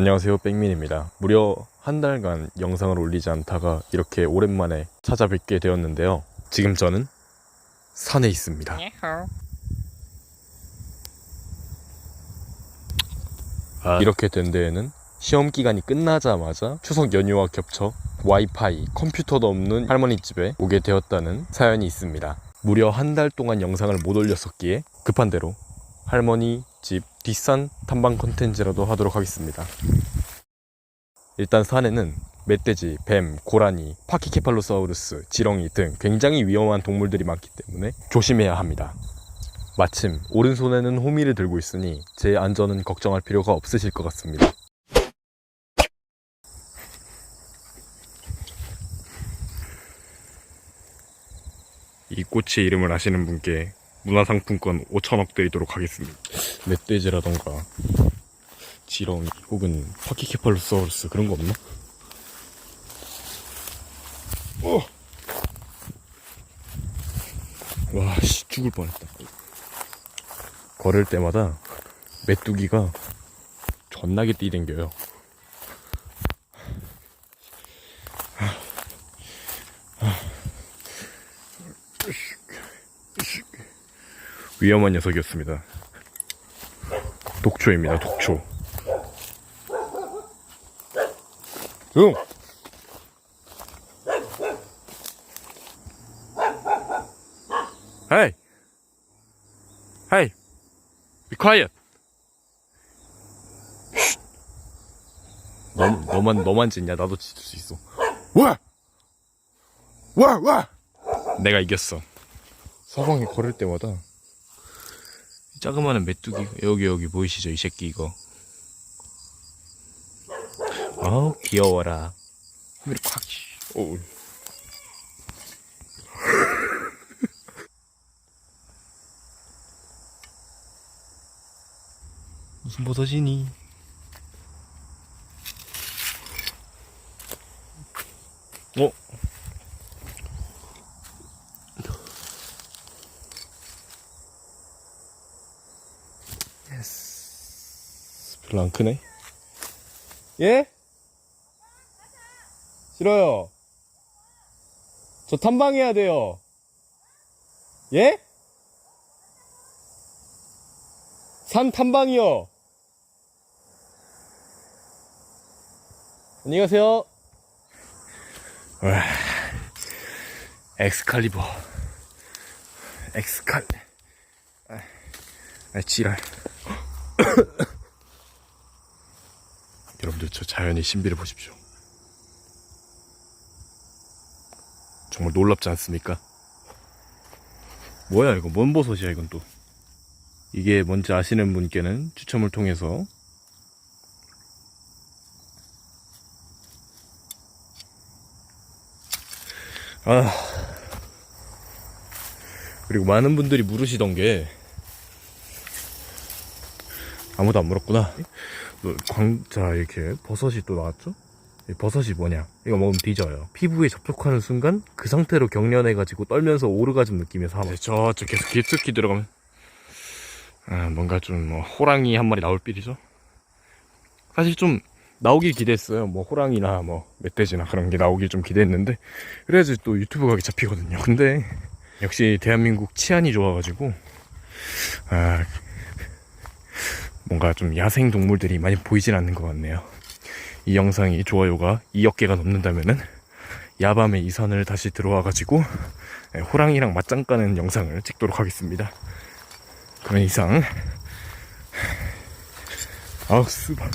안녕하세요 백민입니다. 무려 한 달간 영상을 올리지 않다가 이렇게 오랜만에 찾아뵙게 되었는데요. 지금 저는 산에 있습니다. 아, 이렇게 된 데에는 시험 기간이 끝나자마자 추석 연휴와 겹쳐 와이파이, 컴퓨터도 없는 할머니 집에 오게 되었다는 사연이 있습니다. 무려 한 달 동안 영상을 못 올렸었기에 급한 대로 할머니 집 뒷산 탐방 컨텐츠라도 하도록 하겠습니다. 일단 산에는 멧돼지, 뱀, 고라니, 파키케팔로사우루스, 지렁이 등 굉장히 위험한 동물들이 많기 때문에 조심해야 합니다. 마침 오른손에는 호미를 들고 있으니 제 안전은 걱정할 필요가 없으실 것 같습니다. 이 꽃의 이름을 아시는 분께 문화상품권 5천억 드리도록 하겠습니다. 멧돼지라던가 지렁이 혹은 파키케팔로사우루스 그런 거 없나? 어! 와, 씨, 죽을 뻔했다. 걸을 때마다 메뚜기가 존나게 뛰댕겨요. 위험한 녀석이었습니다. 독초입니다, 독초. 응! Hey! Hey! Be quiet! 너, 너만, 너만 짖냐? 나도 짖을 수 있어. 와! 와! 와! 내가 이겼어. 사방에 걸을 때마다 자그마한 메뚜기 여기 여기 보이시죠? 이 새끼 이거. 아우 귀여워라. 이렇게 콱 오. 무슨 버섯이니 별로 안 크네. 예? 싫어요. 저 탐방해야 돼요. 예? 산 탐방이요. 안녕히 가세요. 와, 엑스칼리버. 엑스칼. 아, 아 지랄. 여러분들 저 자연의 신비를 보십시오. 정말 놀랍지 않습니까? 뭐야 이거 뭔 버섯이야 이건 또 이게 뭔지 아시는 분께는 추첨을 통해서 아 그리고 많은 분들이 물으시던 게 아무도 안 물었구나 너 광자 이렇게 버섯이 또 나왔죠? 이 버섯이 뭐냐? 이거 먹으면 뒤져요. 피부에 접촉하는 순간 그 상태로 경련해가지고 떨면서 오르가즘 느낌에서 하면 저쪽 계속 깊숙이 들어가면 아, 뭔가 좀 뭐 호랑이 한 마리 나올 필이죠. 사실 좀 나오길 기대했어요. 뭐 호랑이나 뭐 멧돼지나 그런 게 나오길 좀 기대했는데 그래야지 또 유튜브 가게 잡히거든요. 근데 역시 대한민국 치안이 좋아가지고 아 뭔가 좀 야생 동물들이 많이 보이진 않는 것 같네요. 이 영상이 좋아요가 2억 개가 넘는다면은 야밤에 이 산을 다시 들어와가지고 예, 호랑이랑 맞짱 까는 영상을 찍도록 하겠습니다. 그런 이상 아우 스발